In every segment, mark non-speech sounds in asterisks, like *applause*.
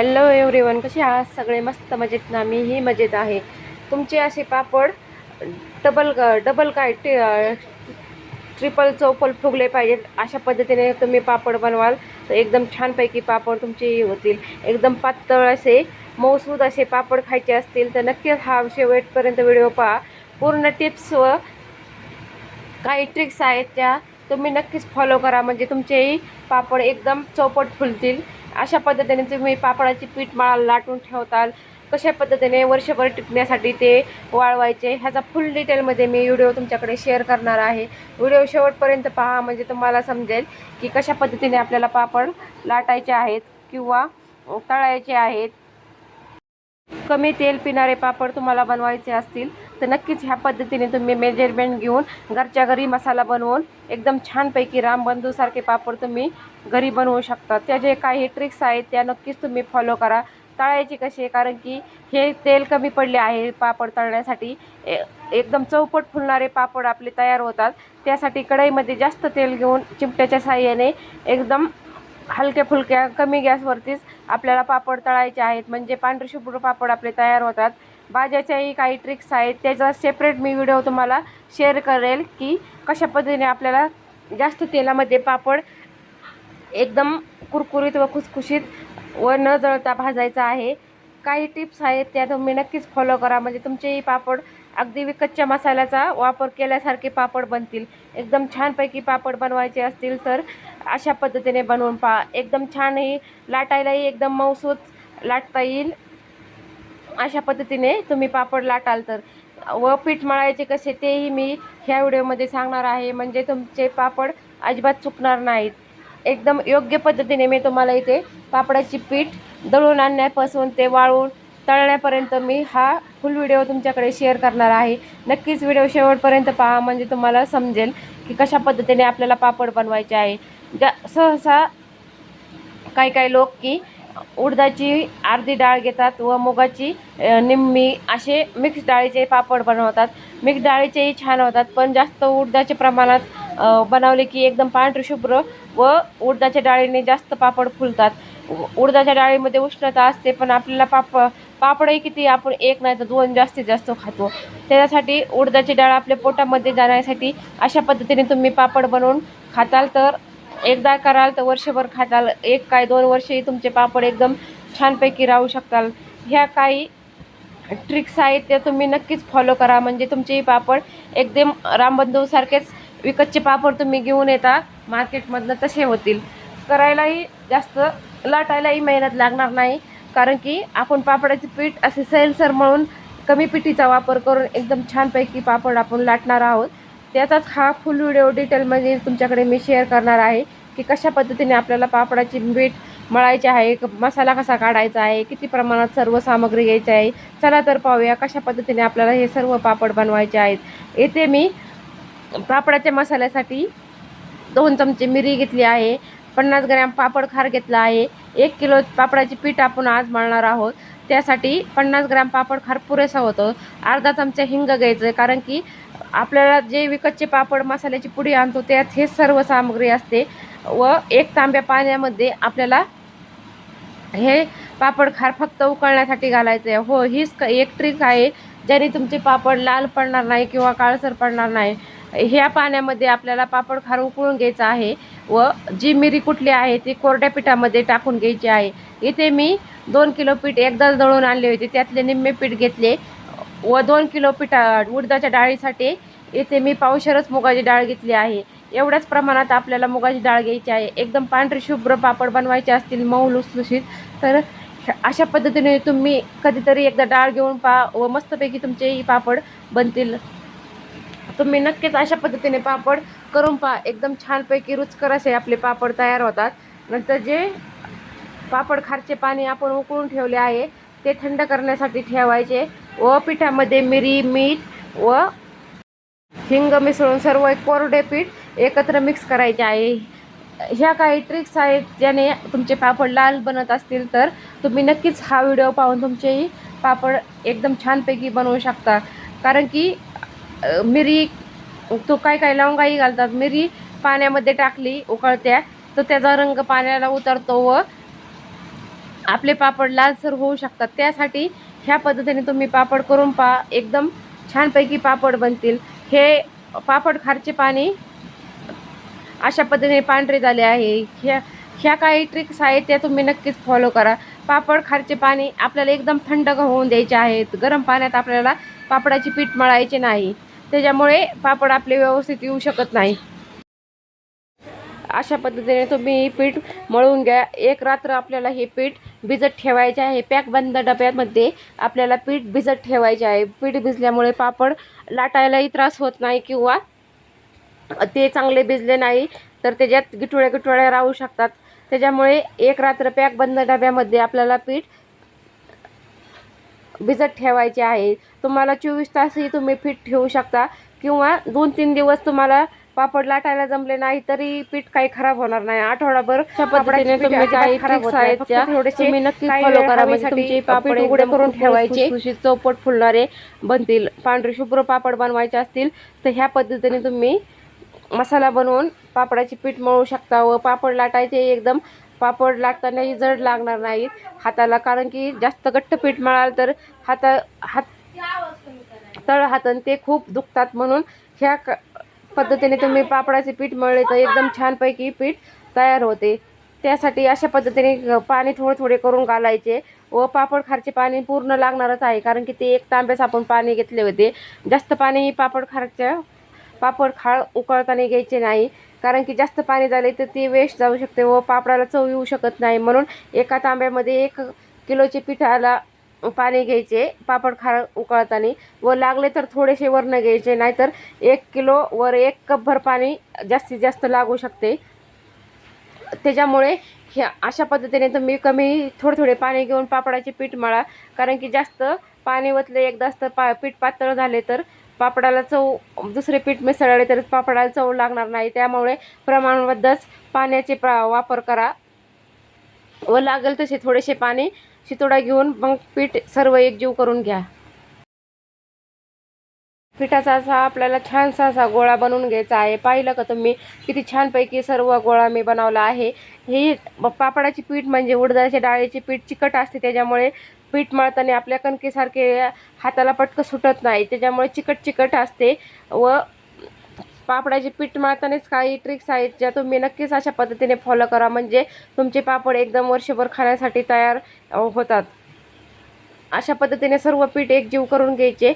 Hello everyone कसे आहात? सगळे मस्त मजेत ना? मीही मजेत आहे. तुमचे असे पापड डबल डबल काय टे ट्रिपल चौपल फुगले पाहिजेत. अशा पद्धतीने तुम्ही पापड बनवाल. तर एकदम छानपैकी पापड तुमचे होतील. एकदम पातळ असे मऊसूद असे पापड खायचे असतील तर नक्कीच हा शेवटपर्यंत व्हिडिओ पहा. पूर्ण टिप्स व काही ट्रिक्स आहेत त्या. तुम्ही नक्कीच फॉलो करा. म्हणजे तुमचेही पापड एकदम चौपट फुलतील. अशा पद्धतीने तुम्ही पापडाची पीठ माळा लाटून ठेवताल. कशा पद्धतीने वर्षभर टिकण्यासाठी ते वाळवायचे ह्याचा फुल डिटेलमध्ये मी व्हिडिओ तुमच्याकडे शेअर करणार आहे. व्हिडिओ शेवटपर्यंत पहा म्हणजे तुम्हाला समजेल की कशा पद्धतीने आपल्याला पापड लाटायचे आहेत किंवा तळायचे आहेत. कमी तेल पिणारे पापड तुम्हाला बनवायचे असतील. तर नक्कीच ह्या पद्धतीने तुम्ही मेजरमेंट घेऊन घरच्या घरी मसाला बनवून एकदम छानपैकी रामबंधूसारखे पापड तुम्ही घरी बनवू शकता. त्या जे काही ट्रिक्स आहेत त्या नक्कीच तुम्ही फॉलो करा. तळायचे कसे? कारण की हे तेल कमी पडले आहे पापड तळण्यासाठी. ए एकदम चौपट फुलणारे पापड आपले तयार होतात. त्यासाठी कढईमध्ये जास्त तेल घेऊन चिमट्याच्या साह्याने एकदम हलक्या फुलक्या कमी गॅसवरतीच आपल्याला पापड तळायचे आहेत. म्हणजे पांढरे शुभ्र पापड आपले तयार होतात. भाज्याच्याही काही ट्रिक्स आहेत. त्याचा सेपरेट मी व्हिडिओ तुम्हाला शेअर करेल की कशा पद्धतीने आपल्याला जास्त तेलामध्ये पापड एकदम कुरकुरीत व खुसखुशीत व न जळता भाजायचा आहे. काही टिप्स आहेत त्या तुम्ही नक्कीच फॉलो करा. म्हणजे तुमचेही पापड अगदी विकतच्या मसाल्याचा वापर केल्यासारखे पापड बनतील. एकदम छानपैकी पापड बनवायचे असतील तर अशा पद्धतीने बनवून पहा. एकदम छानही लाटायलाही एकदम मऊसूत लाटता येईल. अशा पद्धतीने तुम्ही पापड लाटाल तर व पीठ मळायचे कसे तेही मी ह्या व्हिडिओमध्ये सांगणार आहे. म्हणजे तुमचे पापड अजिबात चुकणार नाहीत. एकदम योग्य पद्धतीने मी तुम्हाला इथे पापडाची पीठ दळून आणण्यापासून ते वाळून तळण्यापर्यंत मी हा फुल व्हिडिओ तुमच्याकडे शेअर करणार आहे. नक्कीच व्हिडिओ शेवटपर्यंत पहा म्हणजे तुम्हाला समजेल की कशा पद्धतीने आपल्याला पापड बनवायचे आहे. ज्या सहसा काही काही लोक की उडदाची अर्धी डाळ घेतात व मुगाची निम्मी असे मिक्स डाळीचे पापड बनवतात. मिक्स डाळीचेही छान होतात पण जास्त उडदाच्या प्रमाणात बनवले की एकदम पांढरे शुभ्र व उडदाच्या डाळीने जास्त पापड फुलतात. उडदाच्या डाळीमध्ये उष्णता असते पण आपल्याला पाप पापडही किती आपण एक नाही तर दोन जास्तीत जास्त खातो. त्याच्यासाठी उडदाची डाळ आपल्या पोटामध्ये जाण्यासाठी अशा पद्धतीने तुम्ही पापड बनवून खाताल तर एकदा कराल तर वर्षभर खाताल. एक काय दोन वर्षही तुमचे पापड एकदम छानपैकी राहू शकताल. ह्या काही ट्रिक्स आहेत त्या तुम्ही नक्कीच फॉलो करा. म्हणजे तुमचेही पापड एकदम रामबंधूसारखेच विकतचे पापड तुम्ही घेऊन येता. मार्केटमधनं तसे होतील. करायलाही जास्त लाटायलाही मेहनत लागणार नाही. कारण की आपण पापडाचे पीठ असे सैलसर म्हणून कमी पिठीचा वापर करून एकदम छानपैकी पापड आपण लाटणार आहोत. त्याचाच हा फुल व्हिडिओ डिटेलमध्ये तुमच्याकडे मी शेअर करणार आहे की कशा पद्धतीने आपल्याला पापडाची मीठ मळायचे आहे क- मसाला कसा काढायचा आहे किती प्रमाणात सर्व सामग्री घ्यायची आहे चला तर पाहूया कशा पद्धतीने आपल्याला हे सर्व पापड बनवायचे आहेत. येथे मी पापडाच्या मसाल्यासाठी दोन चमचे मिरी घेतली आहे पन्नास ग्रॅम पापड खार घेतला आहे एक किलो पापडाची पीठ आपण आज मळणार आहोत. त्यासाठी पन्नास ग्रॅम पापड खार पुरेसा होतो. अर्धा चमचा हिंग घ्यायचं कारण की आपल्याला जे विकतचे पापड मसाल्याची पुडी आणतो त्यात हे सर्व सामग्री असते व एक तांब्या पाण्यामध्ये आपल्याला हे पापड खार फक्त उकळण्यासाठी घालायचं. आहे हो हीच एक ट्रिक आहे ज्याने तुमचे पापड लाल पडणार नाही किंवा काळसर पडणार नाही. ह्या पाण्यामध्ये आपल्याला पापड खार उकळून घ्यायचं आहे व जी मिरी कुठली आहे ती कोरड्या पिठामध्ये टाकून घ्यायची आहे. इथे मी दोन किलो पीठ एकदाच दळून आणले होते त्यातले निम्मे पीठ घेतले. व दोन किलो पिठा उडदाच्या डाळीसाठी इथे मी पावशरच मुगाची डाळ घेतली आहे. एवढ्याच प्रमाणात आपल्याला मुगाची डाळ घ्यायची आहे. एकदम पांढरी शुभ्र पापड बनवायचे असतील मऊ लुसलुशीत. तर श- अशा पद्धतीने तुम्ही कधीतरी एकदा डाळ घेऊन पा व मस्तपैकी तुमचेही पापड बनतील. तुम्ही नक्कीच अशा पद्धतीने पापड करून पहा. एकदम छानपैकी रुचकर असे आपले पापड तयार होतात. नंतर जे पापड खारचे पाणी आपण उकळून ठेवले आहे ते थंड करण्यासाठी ठेवायचे. व पिठामध्ये मिरी मीठ व हिंग मिसळून सर्व एक कोरडे पीठ एकत्र मिक्स करायचे आहे. ह्या काही ट्रिक्स आहेत ज्याने तुमचे पापड लाल बनत असतील तर तुम्ही नक्कीच हा व्हिडिओ पाहून तुमचेही पापड एकदम छानपैकी बनवू शकता. कारण की मिरी तो काय काय लवंगाही घालतात. मिरी पाण्यामध्ये टाकली उकळत्या तर त्याचा रंग पाण्याला उतरतो व आपले पापड लालसर होऊ शकतात. त्यासाठी ह्या पद्धतीने तुम्ही पापड करून पा एकदम छानपैकी पापड बनतील. हे पापड खारचे पाणी अशा पद्धतीने पांढरे झाले आहे. ह्या ह्या काही ट्रिक्स आहेत त्या तुम्ही नक्कीच फॉलो करा. पापड खारचे पाणी आपल्याला एकदम थंड होऊन द्यायचे आहेत. गरम पाण्यात आपल्याला पापडाची पीठ मळायचे नाही. त्याच्यामुळे पापड आपले व्यवस्थित येऊ शकत नाही. अशा पद्धतीने तुम्ही पीठ मळून घ्या. एक रात्र आपल्याला हे पीठ भिजत ठेवायचे आहे. पॅक बंद डब्यामध्ये आपल्याला पीठ भिजत ठेवायचे आहे. पीठ भिजल्यामुळे पापड लाटायलाही त्रास होत नाही किंवा ते चांगले भिजले नाही तर त्याच्यात गिटुळ्या गिटोळ्या राहू शकतात. त्याच्यामुळे एक रात्र पॅक बंद डब्यामध्ये आपल्याला पीठ भिजत ठेवायचे आहे. तुम्हाला चोवीस तासही तुम्ही पीठ ठेवू शकता किंवा दोन तीन दिवस तुम्हाला पापड लाटायला जमले नाही तरी पीठ काही खराब होणार नाही. आठवडाभर पद्धतीने तुम्ही नक्की फॉलो करा. म्हणजे तुमचे पापड उघडे करून ठेवायचे. चौपट फुलणारे बनतील. पांढरे शुभ्र पापड बनवायचे असतील तर ह्या पद्धतीने तुम्ही मसाला बनवून पापडाची पीठ मळू शकता व पापड लाटायचे एकदम. पापड लाटतानाही जड लागणार नाहीत हाताला कारण की जास्त घट्ट पीठ मळाल तर हाता हात तळ हातन ते खूप दुखतात म्हणून ह्या पद्धतीने तुम्ही पापडाचे पीठ मळले तर एकदम छानपैकी पीठ तयार होते. त्यासाठी अशा पद्धतीने पाणी थोडे थोडे करून घालायचे व पापड खारचे पाणी पूर्ण लागणारच आहे कारण की ते एक तांब्यास आपण पाणी घेतले होते. जास्त पाणी पापड खारच्या पापड खाळ उकळताना घ्यायचे नाही कारण की जास्त पाणी झाले तर ते वेस्ट जाऊ शकते व पापडाला चव येऊ शकत नाही. म्हणून एका तांब्यामध्ये एक किलोचे पिठाला पाणी घ्यायचे पापड खार उकळताना. व लागले तर थोडेसे वरनं घ्यायचे नाहीतर एक किलो वर एक कपभर पाणी जास्तीत जास्त लागू शकते. त्याच्यामुळे ह्या अशा पद्धतीने तुम्ही कमी थोडे थोडे पाणी घेऊन पापडाचे पीठ मळा. कारण की जास्त पाणी ओतले एकदाच तर पा पीठ पातळ झाले तर पापडाला चव दुसरे पीठ मिसळले तर पापडाला चव लागणार नाही. त्यामुळे प्रमाणबद्धच पाण्याचे प्रा वापर करा. व लागेल तसे थोडेसे पाणी शितोडा घेऊन मग पीठ सर्व एकजीव करून घ्या. पिठाचा असा आपल्याला छानसा असा गोळा बनवून घ्यायचा आहे. पाहिलं का तुम्ही? किती छानपैकी सर्व गोळा मी बनवला आहे. ही पापडाची पीठ म्हणजे उडदाच्या डाळीची पीठ चिकट असते. त्याच्यामुळे पीठ मळताना आपल्या कणकेसारखे हाताला पटकं सुटत नाही. त्याच्यामुळे चिकट चिकट असते व पापडाचे पीठ मळतानाच काही ट्रिक्स आहेत ज्या तुम्ही नक्कीच अशा पद्धतीने फॉलो करा. म्हणजे तुमचे पापड एकदम वर्षभर खाण्यासाठी तयार होतात. अशा पद्धतीने सर्व पीठ एकजीव करून घ्यायचे.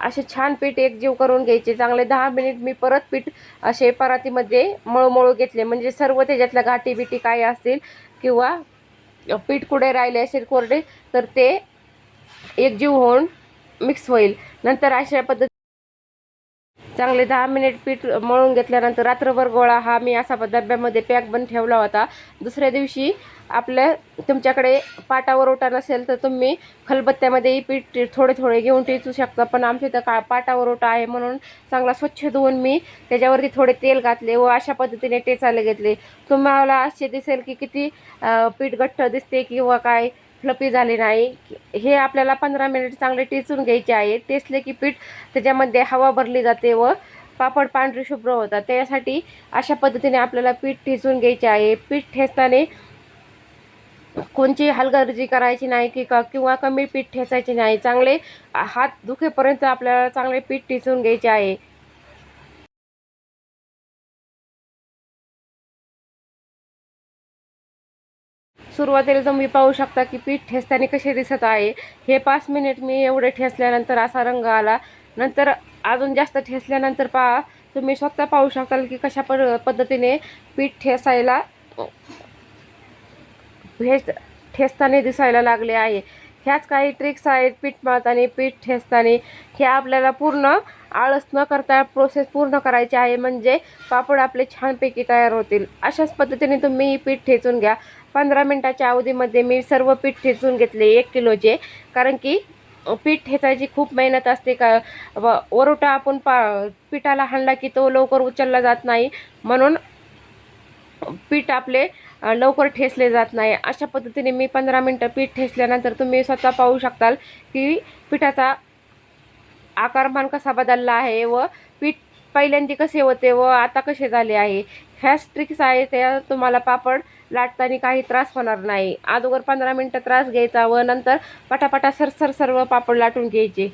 असे छान पीठ एकजीव करून घ्यायचे. चांगले दहा मिनिट मी परत पीठ असे परातीमध्ये मळूमळू घेतले. म्हणजे सर्व त्याच्यातल्या गाठी बिटी काय असतील किंवा पीठ कुठे राहिले असेल कोरडे तर ते एकजीव होऊन मिक्स होईल. नंतर अशा पद्धती चांगले दहा मिनिट पीठ मळून घेतल्यानंतर रात्रभर गोळा हा मी असा डब्यामध्ये पॅक बंद ठेवला होता. दुसऱ्या दिवशी आपल्या तुमच्याकडे पाटावर ओटा नसेल तर तुम्ही खलबत्त्यामध्येही पीठ थोडे थोडे घेऊन टेचू शकता. पण आमच्या इथं का पाटावर ओटा आहे म्हणून चांगला स्वच्छ धुवून मी त्याच्यावरती थोडे तेल घातले व अशा पद्धतीने टेचायला घेतले. तुम्हाला असे दिसेल की किती पीठ घट्ट दिसते किंवा काय फ्लपी झाले नाही. हे आपल्याला पंधरा मिनिट चांगले टेचून घ्यायचे आहे. टेचले की पीठ त्याच्यामध्ये हवा भरली जाते व पापड पांढरे शुभ्र होतात. त्यासाठी अशा पद्धतीने आपल्याला पीठ ठेचून घ्यायचे आहे. पीठ ठेचताना कोणची हलगर्जी करायची नाही की का किंवा कमी पीठ ठेचायचे नाही. चांगले हात दुखेपर्यंत आपल्याला चांगले पीठ ठेचून घ्यायचे आहे. सुरुवातीला तुम्ही पाहू शकता की पीठ ठेसताने कसे दिसत आहे. हे पाच मिनिट मी एवढे ठेसल्यानंतर असा रंग आला. नंतर अजून जास्त ठेसल्यानंतर पहा तुम्ही स्वतः पाहू शकाल की कशा प पद्धतीने पीठ ठेसायला हे ठेसताने दिसायला लागले आहे. ह्याच काही ट्रिक्स आहेत पीठ मळताना पीठ ठेचताना. हे आपल्याला पूर्ण आळस न करता प्रोसेस पूर्ण करायची आहे. म्हणजे पापड आपले छानपैकी तयार होतील. अशाच पद्धतीने तुम्ही पीठ ठेचून घ्या. पंधरा मिनटाच्या अवधीमध्ये मी सर्व पीठ ठेचून घेतले एक किलोचे. कारण की पीठ ठेचायची खूप मेहनत असते. का व वरोटा आपण पा पिठाला हाणला की तो लवकर उचलला जात नाही. म्हणून पीठ आपले लवकर ठेसले जात नाही. अशा पद्धतीने मी पंधरा मिनटं पीठ ठेसल्यानंतर तुम्ही स्वतः पाहू शकताल की पिठाचा आकारमान कसा बदलला आहे व पीठ पहिल्यांदा कसे होते व आता कसे झाले आहे. ह्याच ट्रिक्स आहे त्या तुम्हाला पापड लाटताना काही त्रास होणार नाही. अगोदर पंधरा मिनटं त्रास घ्यायचा व नंतर पटापटा सरसर सर्व पापड लाटून घ्यायचे.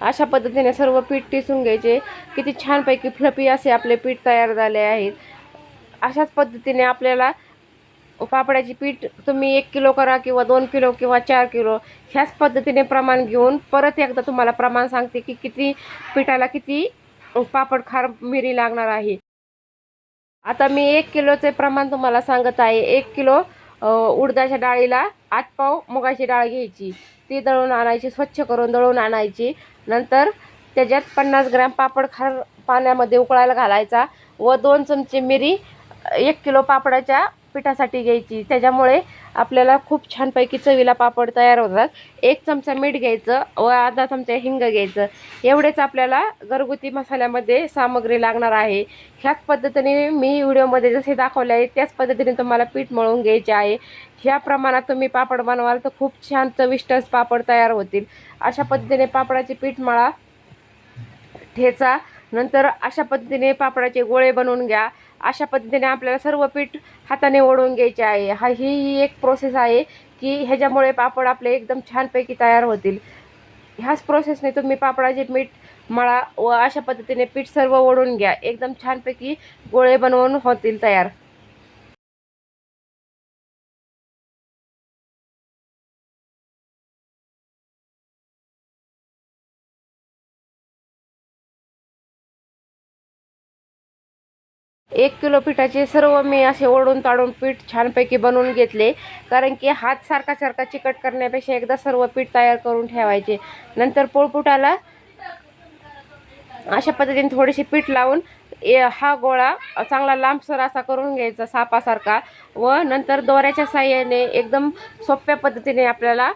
अशा पद्धतीने सर्व पीठ टिसून घ्यायचे. किती छानपैकी फ्लपी असे आपले पीठ तयार झाले आहेत. अशाच पद्धतीने आपल्याला पापड्याची पीठ तुम्ही एक किलो करा किंवा दोन किलो किंवा चार किलो ह्याच पद्धतीने प्रमाण घेऊन परत एकदा तुम्हाला प्रमाण सांगते की किती पिठाला किती पापड खार मिरी लागणार आहे. आता मी एक किलोचे प्रमाण तुम्हाला सांगत आहे. एक किलो उडदाच्या डाळीला आठ पाव मुगाची डाळ घ्यायची. ती दळून आणायची स्वच्छ करून दळून आणायची. नंतर त्याच्यात पन्नास ग्रॅम पापड खार पाण्यामध्ये उकळायला घालायचा व दोन चमचे मिरी एक किलो पापडाच्या पिठासाठी घ्यायची. त्याच्यामुळे आपल्याला खूप छानपैकी चवीला पापड तयार होतात. एक चमचा मीठ घ्यायचं व अर्धा चमचा हिंग घ्यायचं. एवढेच आपल्याला घरगुती मसाल्यामध्ये सामग्री लागणार आहे. ह्याच पद्धतीने मी व्हिडिओमध्ये जसे दाखवले आहे त्याच पद्धतीने तुम्हाला पीठ मळून घ्यायचे आहे. ह्या प्रमाणात तुम्ही पापड बनवाल तर खूप छान चविष्ट पापड तयार होतील. अशा पद्धतीने पापडाचे पीठ मळा ठेचा. नंतर अशा पद्धतीने पापडाचे गोळे बनवून घ्या. अशा पद्धतीने आपल्याला सर्व पीठ हाताने ओढून घ्यायचे आहे. हा ही ही एक प्रोसेस आहे की ह्याच्यामुळे पापड आपले एकदम छानपैकी तयार होतील. ह्याच प्रोसेसने तुम्ही पापडाचे पीठ मळा व अशा पद्धतीने पीठ सर्व ओढून घ्या. एकदम छानपैकी गोळे बनवून होतील तयार. एक किलो पिठाचे सर्व मी असे ओढून ताडून पीठ छानपैकी बनवून घेतले. कारण की हात सारखा सारखा चिकट करण्यापेक्षा एकदा सर्व पीठ तयार करून ठेवायचे. नंतर पोळपुटाला अशा पद्धतीने थोडीशी पीठ लावून ए- हा गोळा चांगला लांबसर असा करून घ्यायचा सापासारखा व नंतर दोऱ्याच्या साह्याने एकदम सोप्या पद्धतीने आपल्याला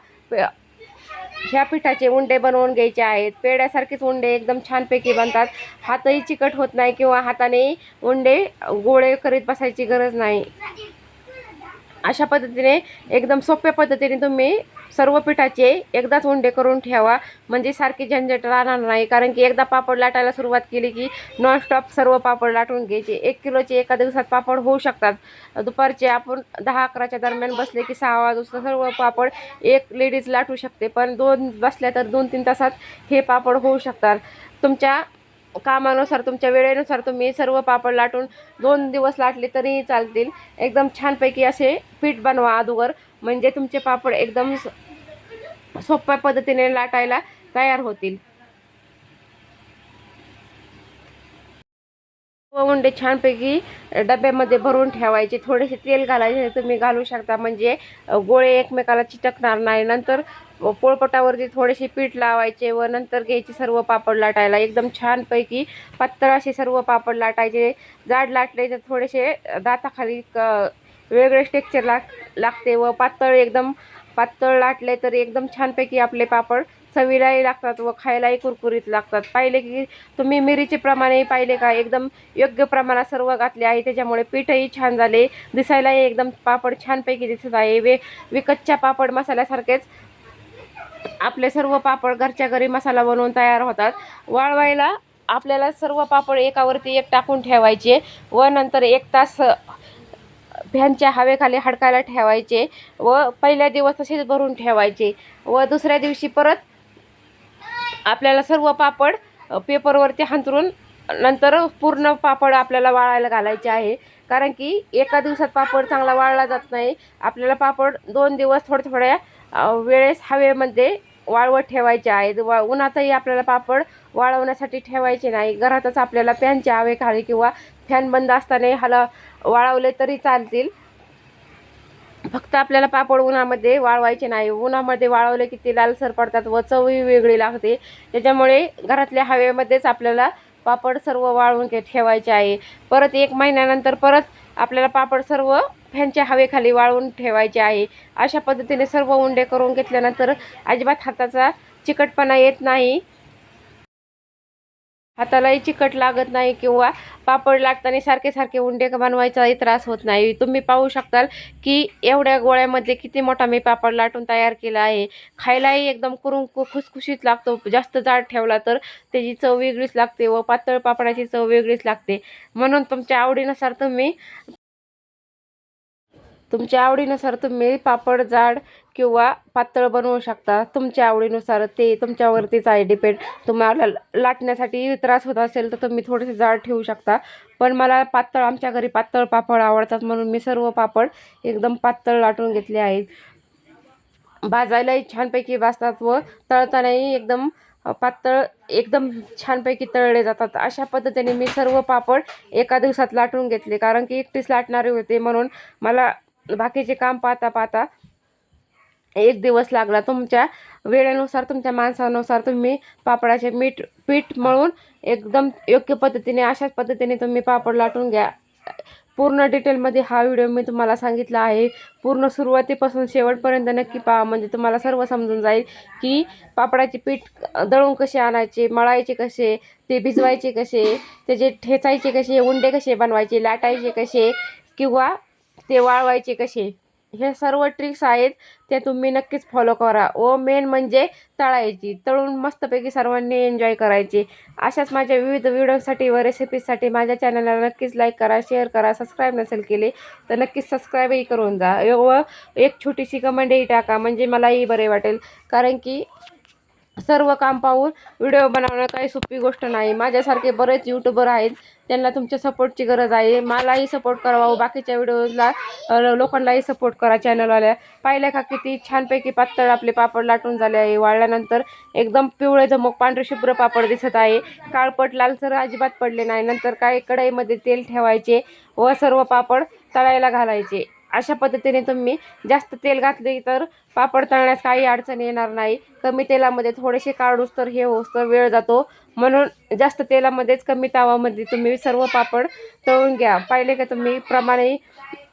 ह्या पिठाचे उंडे बनवून घ्यायचे आहेत. पेड्यासारखेच उंडे एकदम छानपैकी बनतात. हातही चिकट होत नाही किंवा हाताने उंडे गोळे करीत बसायची गरज नाही. अशा पद्धतीने एकदम सोप्या पद्धतीने तुम्ही सर्व पिठाचे एकदाच उंडे करून ठेवा. म्हणजे सारखी झंझट राहणार नाही. कारण की एकदा पापड लाटायला सुरुवात केली की नॉनस्टॉप सर्व पापड लाटून घ्यायचे. एक किलोचे एका दिवसात पापड होऊ शकतात. दुपारचे आपण दहा अकराच्या दरम्यान बसले की सहा वाजता सर्व पापड एक लेडीज लाटू शकते. पण दोन बसल्या तर दोन तीन तासात हे पापड होऊ शकतात. तुमच्या कामानुसार तुमच्या वेळेनुसार तुम्ही सर्व पापड लाटून दोन दिवस लाटले तरीही चालतील. एकदम छानपैकी असे पीठ बनवा अगोदर. म्हणजे तुमचे पापड एकदम सोप्या पद्धतीने लाटायला तयार होतील. व उंडे छानपैकी डब्यामध्ये भरून ठेवायचे. थोडेसे तेल घालायचे तुम्ही घालू शकता. म्हणजे गोळे एकमेकाला चिटकणार नाही. नंतर पोळपटावरती थोडेसे पीठ लावायचे व नंतर घ्यायचे सर्व पापड लाटायला. एकदम छानपैकी पातळ असे सर्व पापड लाटायचे. जाड लाटले तर थोडेसे दाताखाली क वेगळे टेक्चर लाग लागते व पातळ एकदम पातळ लाटले तर एकदम छानपैकी आपले पापड चवीलाही लागतात व खायलाही कुरकुरीत लागतात. पाहिले की तुम्ही मिरीचे प्रमाणही पाहिले का? एकदम योग्य प्रमाणात सर्व घातले आहे. त्याच्यामुळे पीठही छान झाले. दिसायलाही एकदम पापड छानपैकी दिसत आहे. वे विकतच्या पापड मसाल्यासारखेच आपले सर्व पापड घरच्या घरी मसाला बनवून तयार होतात. वाळवायला आपल्याला सर्व पापड एकावरती एक टाकून ठेवायचे व नंतर एक तास फॅनच्या हवेखाली हडकायला ठेवायचे व पहिल्या दिवस तसेच भरून ठेवायचे व दुसऱ्या दिवशी परत आपल्याला सर्व पापड पेपरवरती हांतरून नंतर पूर्ण पापड आपल्याला वाळायला घालायचे आहे. कारण की एका दिवसात पापड चांगला वाळला जात नाही. आपल्याला पापड दोन दिवस थोड्या थोड्या वेळेस हवेमध्ये वाळवत ठेवायचे आहेत. वा उन्हातही आपल्याला पापड वाळवण्यासाठी ठेवायचे नाही. घरातच आपल्याला फॅनच्या हवेखाली किंवा फॅन बंद असताना हला वाळवले तरी चालतील. फक्त आपल्याला पापड उन्हामध्ये वाळवायचे नाही. उन्हामध्ये वाळवले की ते लालसर पडतात व चवही वेगळी लागते. त्याच्यामुळे घरातल्या हवेमध्येच आपल्याला पापड सर्व वाळवून ते ठेवायचे आहे. परत एक महिन्यानंतर परत आपल्याला पापड सर्व फॅनच्या हवेखाली वाळवून ठेवायचे आहे. अशा पद्धतीने सर्व उंडे करून घेतल्यानंतर अजिबात हाताचा चिकटपणा येत नाही. हातालाही चिकट लागत नाही किंवा पापड लाटताना सारखे सारखे उंडे बनवायचाही त्रास होत नाही. तुम्ही पाहू शकताल की एवढ्या गोळ्यामध्ये किती मोठा मी पापड लाटून तयार केला आहे. खायलाही एकदम करून कु- खुसखुशीत लागतो. जास्त जाड ठेवला तर त्याची चव वेगळीच लागते व पातळ पापडाची चव वेगळीच लागते. म्हणून तुमच्या आवडीनुसार तुम्ही तुमच्या आवडीनुसार तुम्ही पापड जाड किंवा पातळ बनवू शकता. तुमच्या आवडीनुसार ते तुमच्यावरतीच आहे डिपेंड तुम्हाला लाटण्यासाठी त्रास होत असेल तर तुम्ही थोडेसे जाड ठेवू शकता. पण मला पातळ आमच्या घरी पातळ पापड आवडतात म्हणून मी सर्व पापड एकदम पातळ लाटून घेतले आहेत. भाजायलाही छानपैकी भाजतात व तळतानाही एकदम पातळ एकदम छानपैकी तळले जातात. अशा पद्धतीने मी सर्व पापड एका दिवसात लाटून घेतले. कारण की एकटीच लाटणारे होते म्हणून मला बाकीचे काम पाहता पाहता एक दिवस लागला. तुमच्या वेळेनुसार तुमच्या माणसानुसार तुम्ही पापडाचे मीठ पीठ मळून एकदम योग्य पद्धतीने अशाच पद्धतीने तुम्ही पापड लाटून घ्या. पूर्ण डिटेलमध्ये हा व्हिडिओ मी तुम्हाला सांगितला आहे. पूर्ण सुरुवातीपासून शेवटपर्यंत नक्की पहा. म्हणजे तुम्हाला सर्व समजून जाईल की पापडाचे पीठ दळून कसे आणायचे मळायचे कसे ते भिजवायचे कसे त्याचे ठेचायचे कसे उंडे कसे बनवायचे लाटायचे कसे किंवा ते वाळवायचे कसे? हे सर्व ट्रिक्स आहेत ते तुम्ही नक्कीच फॉलो करा. व मेन म्हणजे तळायची. तळून मस्तपैकी सर्वांनी एन्जॉय करायची. अशाच माझ्या विविध व्हिडिओसाठी व रेसिपीजसाठी माझ्या चॅनलला नक्कीच लाईक करा शेअर करा सबस्क्राईब नसेल केले तर नक्कीच सबस्क्राईबही करून जा. व एक छोटीशी कमेंटही टाका म्हणजे मलाही बरे वाटेल. कारण की सर्व काम पाहून व्हिडिओ बनवणं काही सोपी गोष्ट नाही. माझ्यासारखे बरेच यूट्यूबर आहेत. त्यांना तुमच्या सपोर्टची गरज आहे. मलाही सपोर्ट करावा. बाकीच्या व्हिडिओला लोकांनाही सपोर्ट करा चॅनलवाल्या पाहिल्या का किती छानपैकी पातळ आपले पापड लाटून झाले आहे. वाळल्यानंतर एकदम पिवळे जमक पांढरे शुभ्र पापड दिसत आहे. काळपट लालसर अजिबात पडले नाही. नंतर काही कढईमध्ये तेल ठेवायचे व सर्व पापड तळायला घालायचे. अशा पद्धतीने तुम्ही जास्त तेल घातले तर पापड तळण्यास काही अडचण येणार नाही. कमी तेलामध्ये थोडेसे काढूस तर हे होस तर वेळ जातो. म्हणून जास्त तेलामध्येच कमी तावामध्ये तुम्ही सर्व पापड तळून घ्या. पाहिले का तुम्ही? प्रमाणे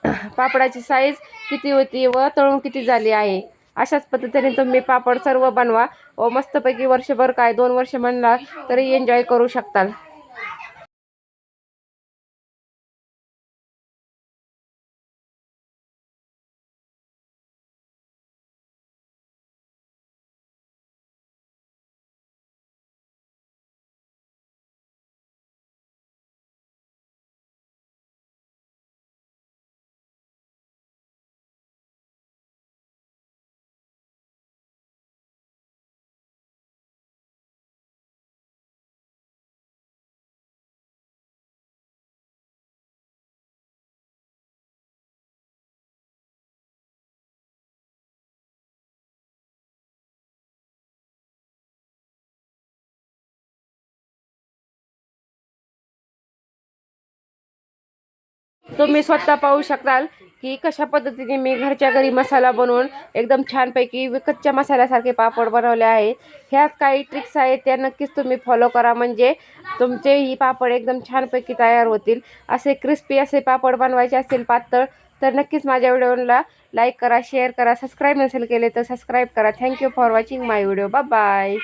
*clears throat* पापडाची साईज किती होती व तळून किती झाली आहे? अशाच पद्धतीने तुम्ही पापड सर्व बनवा व मस्तपैकी वर्षभर काय दोन वर्ष म्हणला तरी एन्जॉय करू शकताल. तुम्ही स्वतः पाहू शकाल की कशा पद्धतीने मी घरच्या घरी मसाला बनवून एकदम छानपैकी कच्च्या मसाल्यासारखे पापड बनवले आहेत. ह्यात काही ट्रिक्स आहेत त्या नक्कीच तुम्ही फॉलो करा. म्हणजे तुमचे ही पापड एकदम छानपैकी तयार होतील. असे क्रिस्पी असे पापड बनवायचे असतील पातळ तर नक्कीच माझ्या व्हिडिओला लाईक करा शेअर करा सबस्क्राईब नसेल केले तर सबस्क्राईब करा. Thank you for watching my video bye